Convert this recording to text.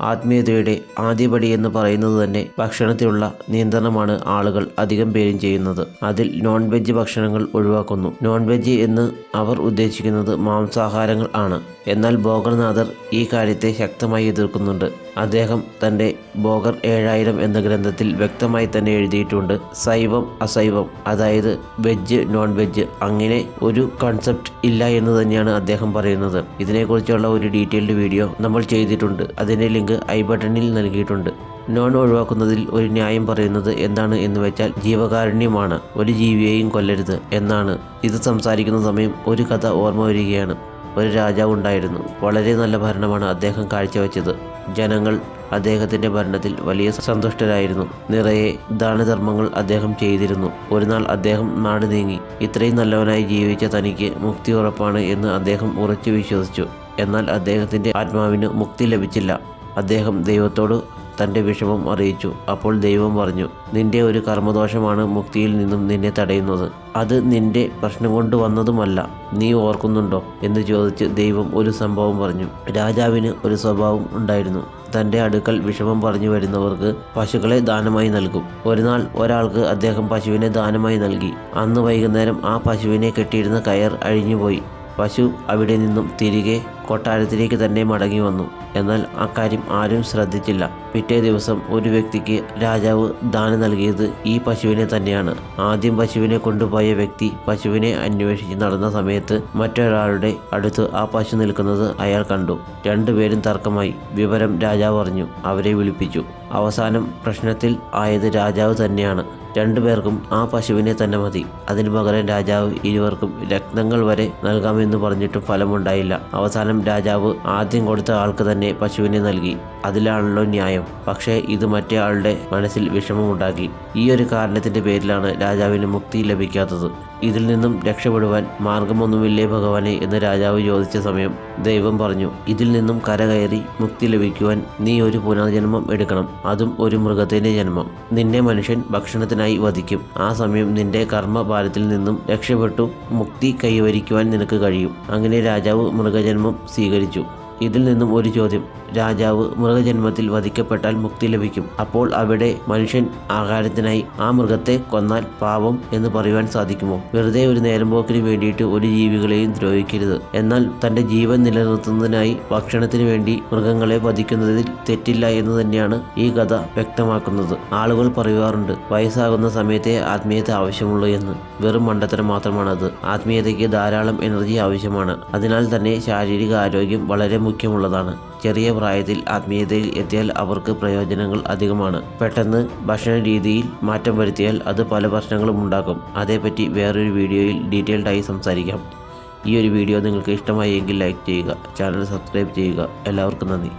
ആത്മീയതയുടെ ആദ്യപടി എന്ന് പറയുന്നത് തന്നെ ഭക്ഷണത്തിലുള്ള നിയന്ത്രണമാണ് ആളുകൾ അധികം പേരും ചെയ്യുന്നത്. അതിൽ നോൺ വെജ് ഭക്ഷണങ്ങൾ ഒഴിവാക്കുന്നു. നോൺ വെജ് എന്ന് അവർ ഉദ്ദേശിക്കുന്നത് മാംസാഹാരങ്ങൾ ആണ്. എന്നാൽ ഭോഗനാഥർ ഈ കാര്യത്തെ ശക്തമായി എതിർക്കുന്നുണ്ട്. അദ്ദേഹം തന്റെ ബോഗർ ഏഴായിരം എന്ന ഗ്രന്ഥത്തിൽ വ്യക്തമായി തന്നെ എഴുതിയിട്ടുണ്ട്. സൈവം അസൈവം അതായത് വെജ് നോൺ വെജ് അങ്ങനെ ഒരു കൺസെപ്റ്റ് ഇല്ല എന്ന് തന്നെയാണ് അദ്ദേഹം പറയുന്നത്. ഇതിനെക്കുറിച്ചുള്ള ഒരു ഡീറ്റെയിൽഡ് വീഡിയോ നമ്മൾ ചെയ്തിട്ടുണ്ട്. അതിന്റെ ലിങ്ക് ഐ ബട്ടണിൽ നൽകിയിട്ടുണ്ട്. നോൺ ഒഴിവാക്കുന്നതിൽ ഒരു ന്യായം പറയുന്നത് എന്താണ് എന്ന് വെച്ചാൽ ജീവകാരുണ്യമാണ്. ഒരു ജീവിയെയും കൊല്ലരുത് എന്നാണ്. ഇത് സംസാരിക്കുന്ന സമയം ഒരു കഥ ഓർമ്മ വരികയാണ്. ഒരു രാജാവ് ഉണ്ടായിരുന്നു. വളരെ നല്ല ഭരണമാണ് അദ്ദേഹം കാഴ്ചവെച്ചത്. ജനങ്ങൾ അദ്ദേഹത്തിന്റെ ഭരണത്തിൽ വലിയ സന്തുഷ്ടരായിരുന്നു. നിറയെ ദാനധർമ്മങ്ങൾ അദ്ദേഹം ചെയ്തിരുന്നു. ഒരു നാൾ അദ്ദേഹം നാട് നീങ്ങി. ഇത്രയും നല്ലവനായി ജീവിച്ച തനിക്ക് മുക്തി ഉറപ്പാണ് എന്ന് അദ്ദേഹം ഉറച്ചു വിശ്വസിച്ചു. എന്നാൽ അദ്ദേഹത്തിന്റെ ആത്മാവിന് മുക്തി ലഭിച്ചില്ല. അദ്ദേഹം ദൈവത്തോട് തന്റെ വിഷമം അറിയിച്ചു. അപ്പോൾ ദൈവം പറഞ്ഞു നിന്റെ ഒരു കർമ്മദോഷമാണ് മുക്തിയിൽ നിന്നും നിന്നെ തടയുന്നത്. അത് നിന്റെ പ്രശ്നം കൊണ്ട് വന്നതുമല്ല. നീ ഓർക്കുന്നുണ്ടോ? എന്ന് ചോദിച്ച് ദൈവം ഒരു സംഭവം പറഞ്ഞു. രാജാവിന് ഒരു സ്വഭാവം ഉണ്ടായിരുന്നു. തന്റെ അടുക്കൽ വിഷമം പറഞ്ഞു വരുന്നവർക്ക് പശുക്കളെ ദാനമായി നൽകും. ഒരു നാൾ ഒരാൾക്ക് അദ്ദേഹം പശുവിനെ ദാനമായി നൽകി. അന്ന് വൈകുന്നേരം ആ പശുവിനെ കെട്ടിയിരുന്ന കയർ അഴിഞ്ഞുപോയി. പശു അവിടെ നിന്നും തിരികെ കൊട്ടാരത്തിലേക്ക് തന്നെ മടങ്ങി വന്നു. എന്നാൽ അക്കാര്യം ആരും ശ്രദ്ധിച്ചില്ല. പിറ്റേ ദിവസം ഒരു വ്യക്തിക്ക് രാജാവ് ദാനം നൽകിയത് ഈ പശുവിനെ തന്നെയാണ്. ആദ്യം പശുവിനെ കൊണ്ടുപോയ വ്യക്തി പശുവിനെ അന്വേഷിച്ച് നടന്ന സമയത്ത് മറ്റൊരാളുടെ അടുത്ത് ആ പശു നിൽക്കുന്നത് അയാൾ കണ്ടു. രണ്ടുപേരും തർക്കമായി. വിവരം രാജാവ് അറിഞ്ഞു. അവരെ വിളിപ്പിച്ചു. അവസാനം പ്രശ്നത്തിൽ ആയത് രാജാവ് തന്നെയാണ്. രണ്ടുപേർക്കും ആ പശുവിനെ തന്നെ മതി. അതിനു പകരം രാജാവ് ഇരുവർക്കും രക്തങ്ങൾ വരെ നൽകാമെന്ന് പറഞ്ഞിട്ടും ഫലമുണ്ടായില്ല. അവസാനം രാജാവ് ആദ്യം കൊടുത്ത ആൾക്ക് തന്നെ പശുവിനെ നൽകി. അതിലാണല്ലോ ന്യായം. പക്ഷേ ഇത് മറ്റേ ആളുടെ മനസ്സിൽ വിഷമമുണ്ടാക്കി. ഈ ഒരു കാരണത്തിന്റെ പേരിലാണ് രാജാവിന് മുക്തി ലഭിക്കാത്തത്. ഇതിൽ നിന്നും രക്ഷപ്പെടുവാൻ മാർഗമൊന്നുമില്ലേ ഭഗവാനെ എന്ന് രാജാവ് ചോദിച്ച സമയം ദൈവം പറഞ്ഞു ഇതിൽ നിന്നും കരകയറി മുക്തി ലഭിക്കുവാൻ നീ ഒരു പുനർജന്മം എടുക്കണം. അതും ഒരു മൃഗത്തിന്റെ ജന്മം. നിന്നെ മനുഷ്യൻ ഭക്ഷണത്തിനായി വധിക്കും. ആ സമയം നിന്റെ കർമ്മഭാരത്തിൽ നിന്നും രക്ഷപ്പെട്ടു മുക്തി കൈവരിക്കുവാൻ നിനക്ക് കഴിയും. അങ്ങനെ രാജാവ് മൃഗജന്മം സ്വീകരിച്ചു. ഇതിൽ നിന്നും ഒരു ചോദ്യം. രാജാവ് മൃഗജന്മത്തിൽ വധിക്കപ്പെട്ടാൽ മുക്തി ലഭിക്കും. അപ്പോൾ അവിടെ മനുഷ്യൻ ആഹാരത്തിനായി ആ മൃഗത്തെ കൊന്നാൽ പാപം എന്ന് പറയുവാൻ സാധിക്കുമോ? വെറുതെ ഒരു നേരമ്പോക്കിന് വേണ്ടിയിട്ട് ഒരു ജീവികളെയും ദ്രോഹിക്കരുത്. എന്നാൽ തന്റെ ജീവൻ നിലനിർത്തുന്നതിനായി ഭക്ഷണത്തിന് വേണ്ടി മൃഗങ്ങളെ വധിക്കുന്നതിൽ തെറ്റില്ല എന്ന് തന്നെയാണ് ഈ കഥ വ്യക്തമാക്കുന്നത്. ആളുകൾ പറയാറുണ്ട് വയസ്സാകുന്ന സമയത്തെ ആത്മീയത ആവശ്യമുള്ളൂ എന്ന്. വെറും മണ്ടത്തരം മാത്രമാണത്. ആത്മീയതയ്ക്ക് ധാരാളം എനർജി ആവശ്യമാണ്. അതിനാൽ തന്നെ ശാരീരിക ആരോഗ്യം വളരെ മുഖ്യമുള്ളതാണ് ചെറിയ പ്രായത്തിൽ ആത്മീയതയിൽ എത്തിയാൽ അവർക്ക് പ്രയോജനങ്ങൾ അധികമാണ്. പെട്ടെന്ന് ഭക്ഷണ രീതിയിൽ മാറ്റം വരുത്തിയാൽ അത് പല പ്രശ്നങ്ങളും ഉണ്ടാക്കും. അതേപ്പറ്റി വേറൊരു വീഡിയോയിൽ ഡീറ്റെയിൽഡായി സംസാരിക്കാം. ഈ ഒരു വീഡിയോ നിങ്ങൾക്ക് ഇഷ്ടമായി എങ്കിൽ ലൈക്ക് ചെയ്യുക ചാനൽ സബ്സ്ക്രൈബ് ചെയ്യുക. എല്ലാവർക്കും നന്ദി.